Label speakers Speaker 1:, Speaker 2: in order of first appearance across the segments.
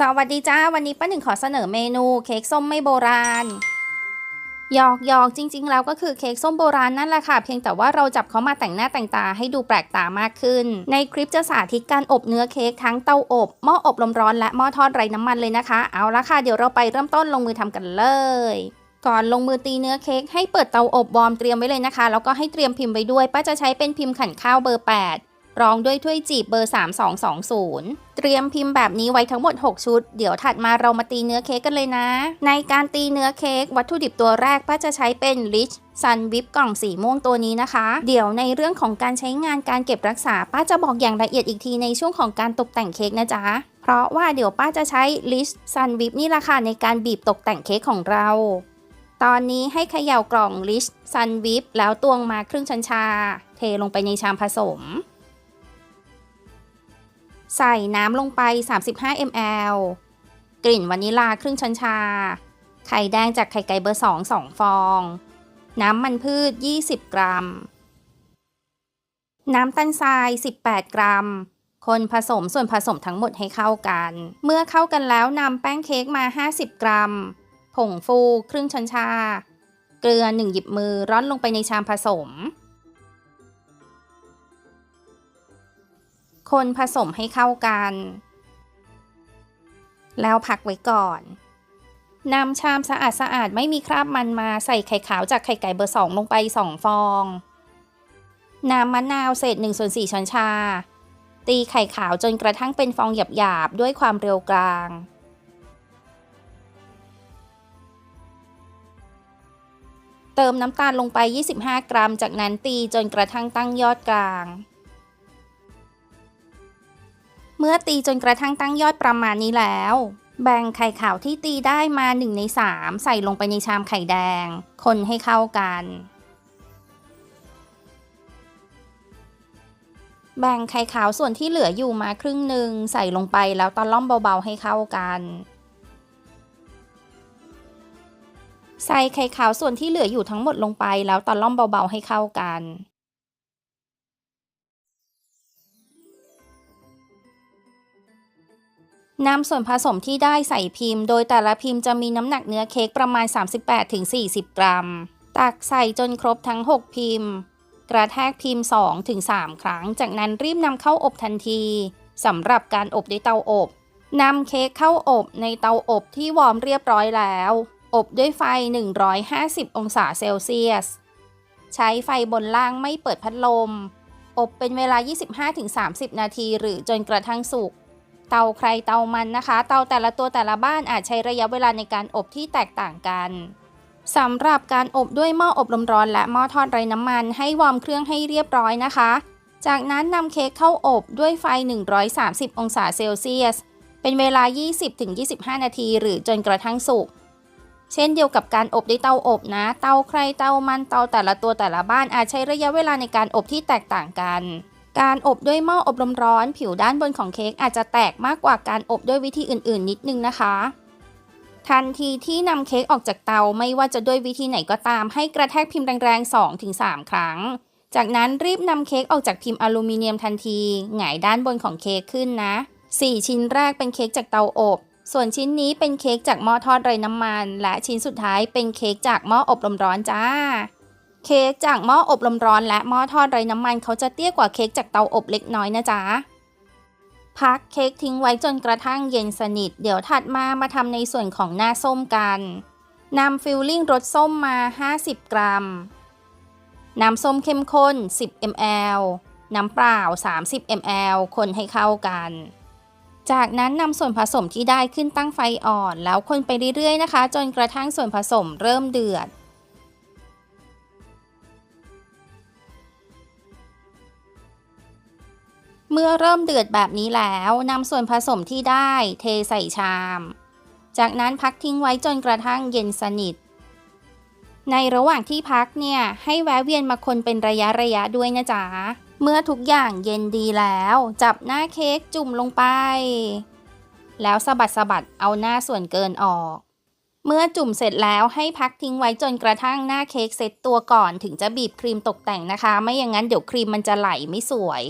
Speaker 1: สวัสดีจ้า วันนี้ป้าหนึ่งขอเสนอเมนูเค้กส้มไม่โบราณหยอกหยอกจริง ๆ แล้วก็คือเค้กส้มโบราณนั่นแหละค่ะ เพียงแต่ว่าเราจับเขามาแต่งหน้าแต่งตาให้ดูแปลกตามากขึ้น ในคลิปจะสาธิตการอบเนื้อเค้กทั้งเตาอบหม้ออบลมร้อนและหม้อทอดไร้น้ำมันเลยนะคะ เอาละค่ะเดี๋ยวเราไปเริ่มต้นลงมือทำกันเลย ก่อนลงมือตีเนื้อเค้กให้เปิดเตาอบวอร์มเตรียมไว้เลยนะคะแล้วก็ให้เตรียมพิมพ์ไว้ด้วยป้าจะใช้เป็นพิมพ์ขันข้าวเบอร์ 8 รองด้วยถ้วยจีบเบอร์ 3220 เตรียมพิมพ์แบบนี้ไว้ทั้งหมด 6 ชุด เดี๋ยวถัดมาเรามาตีเนื้อเค้กกันเลยนะ ในการตีเนื้อเค้กวัตถุดิบตัวแรกป้าจะใช้เป็นลิชซันวิปกล่องสีม่วงตัวนี้นะคะ เดี๋ยวในเรื่องของการใช้งานการเก็บรักษา ป้าจะบอกอย่างละเอียดอีกทีในช่วงของการตกแต่งเค้กนะจ๊ะเพราะว่าเดี๋ยวป้าจะใช้ลิชซันวิปนี่แหละค่ะในการบีบตกแต่งเค้กของเราตอนนี้ให้เขย่ากล่องลิชซันวิปแล้วตวงมาครึ่งชันชา เทลงไปในชามผสม ใส่น้ำลงไป 35 ml กลิ่นวานิลาครึ่งช้อนชา ไข่แดงจากไข่ไก่เบอร์ 2 2 ฟอง น้ำมันพืช 20 กรัม น้ำตาลทราย 18 กรัม คนผสมส่วนผสมทั้งหมดให้เข้ากัน เมื่อเข้ากันแล้วนำแป้งเค้กมา 50 กรัม ผงฟูครึ่งช้อนชา เกลือ 1 หยิบมือร่อนลงไปในชามผสม คนผสมให้เข้ากัน แล้วพักไว้ก่อนนำชามสะอาดสะอาดไม่มีคราบมันมาใส่ไข่ขาวจากไข่ไก่เบอร์สองลงไป2ฟอง น้ำมะนาวเศษ1ส่วน4ช้อนชา ตีไข่ขาวจนกระทั่งเป็นฟองหยาบๆ ด้วยความเร็วกลาง เติมน้ำตาลลงไป 25 กรัม จากนั้นตีจนกระทั่งตั้งยอดกลาง มื่อตีจนกระทั่งตั้งยอดประมาณนี้แล้ว แบ่งไข่ขาวที่ตีได้มา1ใน3 ใส่ลงไปในชามไข่แดง คนให้เข้ากัน แบ่งไข่ขาวส่วนที่เหลืออยู่มาครึ่งหนึ่งใส่ลงไปแล้วตะล่อมเบาๆให้เข้ากันใส่ไข่ขาวส่วนที่เหลืออยู่ทั้งหมดลงไปแล้วตะล่อมเบาๆให้เข้ากัน นำส่วนผสมที่ได้ใส่พิมพ์ โดยแต่ละพิมพ์จะมีน้ำหนักเนื้อเค้กประมาณ 38-40 กรัม ตักใส่จนครบทั้ง 6 พิมพ์ กระแทกพิมพ์ 2-3 ครั้ง จากนั้นรีบนำเข้าอบทันทีสำหรับการอบด้วยเตาอบนำเค้กเข้าอบในเตาอบที่วอร์มเรียบร้อยแล้ว อบด้วยไฟ 150 องศาเซลเซียส ใช้ไฟบนล่างไม่เปิดพัดลม อบเป็นเวลา 25-30 นาที หรือจนกระทั่งสุก เตาใครเตามันนะคะ เตาแต่ละตัวแต่ละบ้านอาจใช้ระยะเวลาในการอบที่แตกต่างกันสำหรับการอบด้วยหม้ออบลมร้อนและหม้อทอดไร้น้ำมันให้วอร์มเครื่องให้เรียบร้อยนะคะ จากนั้นนำเค้กเข้าอบด้วยไฟ 130 องศาเซลเซียส เป็นเวลา 20-25 นาที หรือจนกระทั่งสุก เช่นเดียวกับการอบด้วยเตาอบนะ เตาใครเตามันเตาแต่ละตัวแต่ละบ้านอาจใช้ระยะเวลาในการอบที่แตกต่างกัน การอบด้วยหม้ออบลมร้อน ผิวด้านบนของเค้กอาจจะแตกมากกว่าการอบด้วยวิธีอื่น ๆ นิดนึงนะคะ ทันทีที่นำเค้กออกจากเตาไม่ว่าจะด้วยวิธีไหนก็ตาม ให้กระแทกพิมพ์แรงๆ 2-3 ครั้ง จากนั้นรีบนำเค้กออกจากพิมพ์อลูมิเนียมทันทีหงายด้านบนของเค้กขึ้นนะ 4 ชิ้นแรกเป็นเค้กจากเตาอบ ส่วนชิ้นนี้เป็นเค้กจากหม้อทอดไร้น้ำมัน และชิ้นสุดท้ายเป็นเค้กจากหม้ออบลมร้อนจ้า เค้กจากหม้ออบลมร้อนและหม้อทอดไร้น้ำมันเขาจะเตี้ยกว่าเค้กจากเตาอบเล็กน้อยนะจ๊ะ พักเค้กทิ้งไว้จนกระทั่งเย็นสนิท เดี๋ยวถัดมามาทำในส่วนของหน้าส้มกันนำฟิลลิ่งรสส้มมา 50 กรัม น้ำส้มเข้มข้น 10 ml น้ำเปล่า 30 ml คนให้เข้ากัน จากนั้นนำส่วนผสมที่ได้ขึ้นตั้งไฟอ่อน แล้วคนไปเรื่อยๆนะคะ จนกระทั่งส่วนผสมเริ่มเดือด เมื่อเริ่มเดือดแบบนี้แล้วนำส่วนผสมที่ได้เทใส่ชาม จากนั้นพักทิ้งไว้จนกระทั่งเย็นสนิท ในระหว่างที่พักเนี่ยให้แวะเวียนมาคนเป็นระยะระยะด้วยนะจ๊ะ เมื่อทุกอย่างเย็นดีแล้ว จับหน้าเค้กจุ่มลงไป แล้วสะบัดสะบัดเอาหน้าส่วนเกินออก เมื่อจุ่มเสร็จแล้วให้พักทิ้งไว้จนกระทั่งหน้าเค้กเซ็ตตัวก่อน ถึงจะบีบครีมตกแต่งนะคะ ไม่อย่างนั้นเดี๋ยวครีมมันจะไหลไม่สวย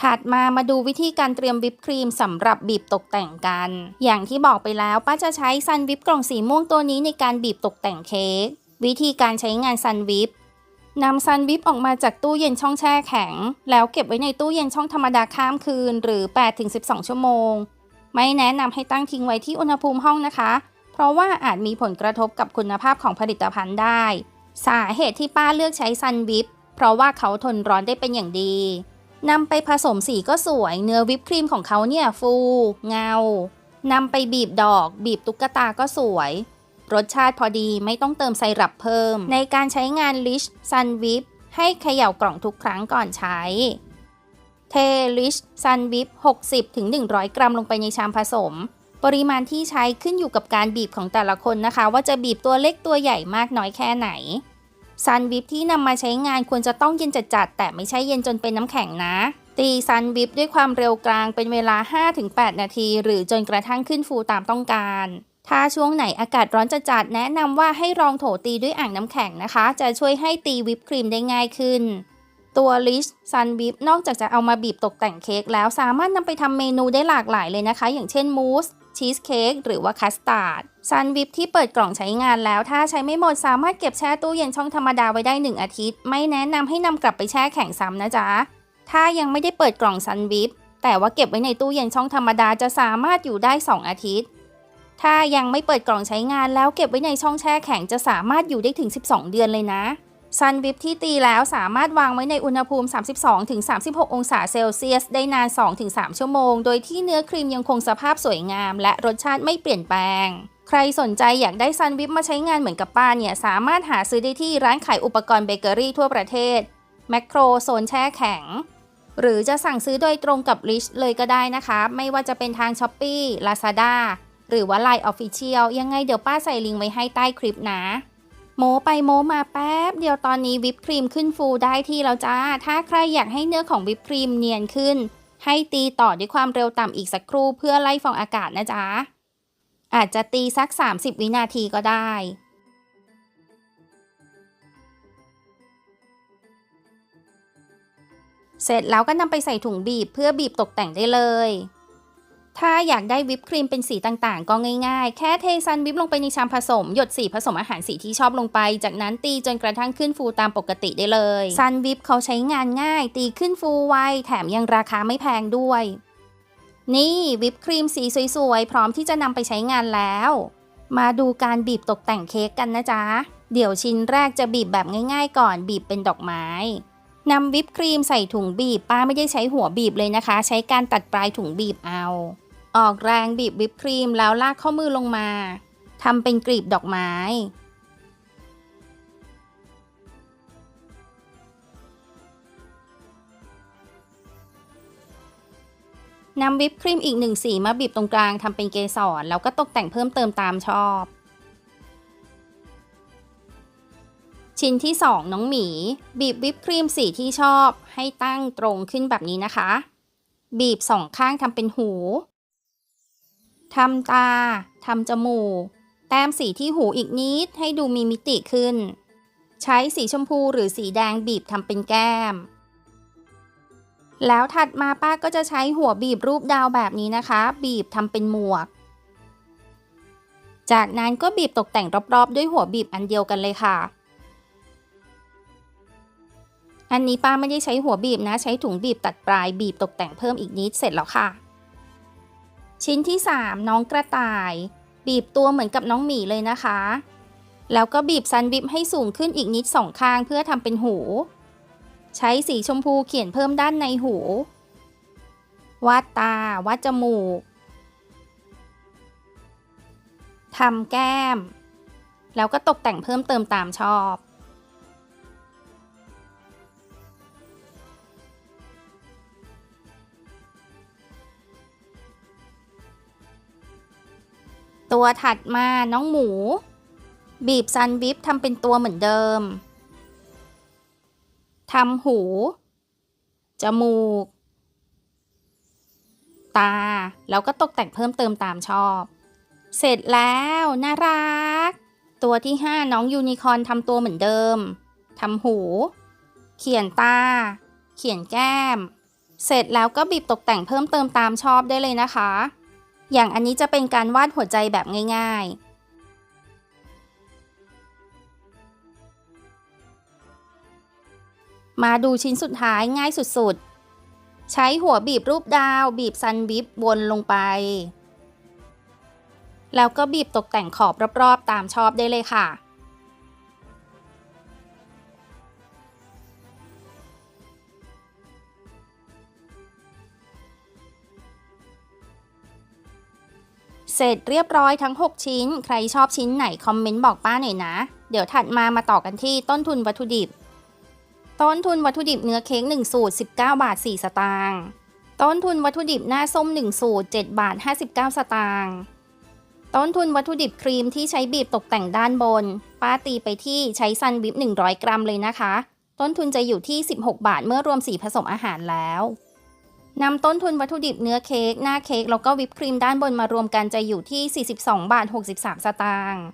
Speaker 1: ถัดมามาดูวิธีการเตรียมวิปครีมสำหรับบีบตกแต่งกัน อย่างที่บอกไปแล้วป้าจะใช้ซันวิปกล่องสีม่วงตัวนี้ในการบีบตกแต่งเค้กวิธีการใช้งานซันวิปนำซันวิปออกมาจากตู้เย็นช่องแช่แข็ง แล้วเก็บไว้ในตู้เย็นช่องธรรมดาข้ามคืน หรือ 8-12 ชั่วโมง ไม่แนะนำให้ตั้งทิ้งไว้ที่อุณหภูมิห้องนะคะ เพราะว่าอาจมีผลกระทบกับคุณภาพของผลิตภัณฑ์ได้ สาเหตุที่ป้าเลือกใช้ซันวิปเพราะว่าเขาทนร้อนได้เป็นอย่างดี นำไปผสมสีก็สวย เนื้อวิปครีมของเขาเนี่ยฟูเงานำไปบีบดอก บีบตุ๊กตาก็สวย รสชาติพอดีไม่ต้องเติมไซรัปเพิ่ม ในการใช้งานลิชซันวิปให้เขย่ากล่องทุกครั้งก่อนใช้ เทลิชซันวิป60-100 กรัมลงไปในชามผสม ปริมาณที่ใช้ขึ้นอยู่กับการบีบของแต่ละคนนะคะ ว่าจะบีบตัวเล็กตัวใหญ่มากน้อยแค่ไหน ซันวิปที่นำมาใช้งานควรจะต้องเย็นจัดๆแต่ไม่ใช่เย็นจนเป็นน้ำแข็งนะ ตีซันวิปด้วยความเร็วกลางเป็นเวลา 5-8 นาที หรือจนกระทั่งขึ้นฟูตามต้องการ ถ้าช่วงไหนอากาศร้อนจัดๆแนะนำว่าให้ลองโถตีด้วยอ่างน้ำแข็งนะคะ จะช่วยให้ตีวิปครีมได้ง่ายขึ้น ตัวลิชซันวิปนอกจากจะเอามาบีบตกแต่งเค้กแล้วสามารถนำไปทำเมนูได้หลากหลายเลยนะคะ อย่างเช่นมูสชีสเค้กหรือว่าคัสตาร์ดซันวิปที่เปิดกล่องใช้งานแล้ว ถ้าใช้ไม่หมดสามารถเก็บแช่ตู้เย็นช่องธรรมดาไว้ได้ 1 อาทิตย์ ไม่แนะนำให้นำกลับไปแช่แข็งซ้ำนะจ๊ะ ถ้ายังไม่ได้เปิดกล่องซันวิปแต่ว่าเก็บไว้ในตู้เย็นช่องธรรมดาจะสามารถอยู่ได้ 2 อาทิตย์ ถ้ายังไม่เปิดกล่องใช้งานแล้วเก็บไว้ในช่องแช่แข็งจะสามารถอยู่ได้ถึง 12 เดือนเลยนะ ซันวิปที่ตีแล้วสามารถวางไว้ในอุณหภูมิ 32-36 องศาเซลเซียส ได้นาน 2-3 ชั่วโมง โดยที่เนื้อครีมยังคงสภาพสวยงาม และรสชาติไม่เปลี่ยนแปลง ใครสนใจอยากได้ซันวิปมาใช้งานเหมือนกับป้าเนี่ย สามารถหาซื้อได้ที่ร้านขายอุปกรณ์เบเกอรี่ทั่วประเทศแมคโครโซนแช่แข็ง หรือจะสั่งซื้อโดยตรงกับ Rich เลยก็ได้นะคะ ไม่ว่าจะเป็นทาง s h อ p e e Lazada หรือว่า Line Official ยังไงเดี๋ยวป้าใส่ลิงก์ไว้ให้ใต้คลิปนะ โมไปโมมาแป๊บ เดียวตอนนี้วิปครีมขึ้นฟูได้ที่แล้วจ้า ถ้าใครอยากให้เนื้อของวิปครีมเนียนขึ้น ให้ตีต่อด้วยความเร็วต่ำอีกสักครู่เพื่อไล่ฟองอากาศนะจ๊ะ อาจจะตีสัก 30 วินาทีก็ได้เสร็จแล้วก็นำไปใส่ถุงบีบเพื่อบีบตกแต่งได้เลย ถ้าอยากได้วิปครีมเป็นสีต่างๆ ก็ง่ายๆ แค่เทซันวิปลงไปในชามผสม หยดสีผสมอาหารสีที่ชอบลงไป จากนั้นตีจนกระทั่งขึ้นฟูตามปกติได้เลย ซันวิปเขาใช้งานง่าย ตีขึ้นฟูไว แถมยังราคาไม่แพงด้วย นี่วิปครีมสีสวยๆ พร้อมที่จะนำไปใช้งานแล้ว มาดูการบีบตกแต่งเค้กกันนะจ๊ะ เดี๋ยวชิ้นแรกจะบีบแบบง่าย ๆ ก่อน บีบเป็นดอกไม้ นำวิปครีมใส่ถุงบีบ ป้าไม่ได้ใช้หัวบีบเลยนะคะ ใช้การตัดปลายถุงบีบเอา ออกแรงบีบวิปครีมแล้วลากข้อมือลงมาทำเป็นกลีบดอกไม้ นำวิปครีมอีกหนึ่งสีมาบีบตรงกลางทำเป็นเกสรแล้วก็ตกแต่งเพิ่มเติมตามชอบ ชิ้นที่ 2 น้องหมี บีบวิปครีมสีที่ชอบ ให้ตั้งตรงขึ้นแบบนี้นะคะ บีบสองข้างทำเป็นหูทำตาทำจมูก แต้มสีที่หูอีกนิดให้ดูมีมิติขึ้น ใช้สีชมพูหรือสีแดงบีบทำเป็นแก้ม แล้วถัดมาป้าก็จะใช้หัวบีบรูปดาวแบบนี้นะคะ บีบทำเป็นหมวก จากนั้นก็บีบตกแต่งรอบๆ ด้วยหัวบีบอันเดียวกันเลยค่ะ อันนี้ป้าไม่ได้ใช้หัวบีบนะ ใช้ถุงบีบตัดปลายบีบตกแต่งเพิ่มอีกนิดเสร็จแล้วค่ะ ชิ้นที่ 3 น้องกระต่าย บีบตัวเหมือนกับน้องหมีเลยนะคะ แล้วก็บีบซันบิบให้สูงขึ้นอีกนิดสองข้างเพื่อทำเป็นหู ใช้สีชมพูเขียนเพิ่มด้านในหู วาดตา วาดจมูกทำแก้ม แล้วก็ตกแต่งเพิ่มเติมตามชอบ ตัวถัดมาน้องหมู บีบซันบิบทำเป็นตัวเหมือนเดิมทำหู จมูก ตา แล้วก็ตกแต่งเพิ่มเติมตามชอบ เสร็จแล้วน่ารัก ตัวที่ 5 น้องยูนิคอร์นทำตัวเหมือนเดิมทำหู เขียนตา เขียนแก้ม เสร็จแล้วก็บีบตกแต่งเพิ่มเติมตามชอบได้เลยนะคะ อย่างอันนี้จะเป็นการวาดหัวใจแบบง่าย ๆมาดูชิ้นสุดท้ายง่ายสุดๆ ใช้หัวบีบรูปดาว บีบซันวิบวนลงไป แล้วก็บีบตกแต่งขอบรอบๆ ตามชอบได้เลยค่ะ เสร็จเรียบร้อยทั้ง 6 ชิ้น ใครชอบชิ้นไหนคอมเมนต์บอกป้าหน่อยนะ เดี๋ยวถัดมามาต่อกันที่ต้นทุนวัตถุดิบ ต้นทุนวัตถุดิบเนื้อเค้ก1 สูตร 19 บาท 4 สตางค์ ต้นทุนวัตถุดิบหน้าส้ม 1 สูตร 7 บาท 59 สตางค์ ต้นทุนวัตถุดิบครีมที่ใช้บีบตกแต่งด้านบน ป้าตีไปที่ใช้ซันวิป100 กรัมเลยนะคะ ต้นทุนจะอยู่ที่ 16 บาทเมื่อรวมสีผสมอาหารแล้ว นำต้นทุนวัตถุดิบเนื้อเค้กหน้าเค้กแล้วก็วิปครีมด้านบนมารวมกันจะอยู่ที่ 42 บาท 63 สตางค์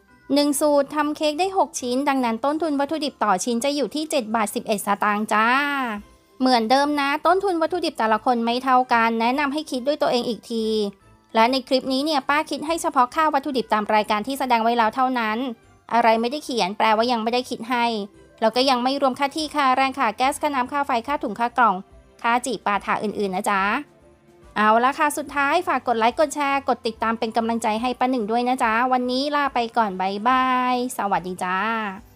Speaker 1: 1สูตรทำเค้กได้ 6 ชิ้น ดังนั้นต้นทุนวัตถุดิบต่อชิ้นจะอยู่ที่ 7 บาท 11 สตางค์จ้า เหมือนเดิมนะ ต้นทุนวัตถุดิบแต่ละคนไม่เท่ากัน แนะนำให้คิดด้วยตัวเองอีกที และในคลิปนี้เนี่ยป้าคิดให้เฉพาะค่าวัตถุดิบตามรายการที่แสดงไว้แล้วเท่านั้น อะไรไม่ได้เขียนแปลว่ายังไม่ได้คิดให้แล้วก็ยังไม่รวมค่าที่ค่าแรงค่าแก๊สค่าน้ำค่าไฟค่าถุงค่ากล่อง ค่าจีปาถาอื่นๆนะจ๊ะ เอาละค่ะ สุดท้ายฝากกดไลค์ กดแชร์ กดติดตามเป็นกำลังใจให้ป้าหนึ่งด้วยนะจ๊ะ วันนี้ลาไปก่อนบายบาย สวัสดีจ้า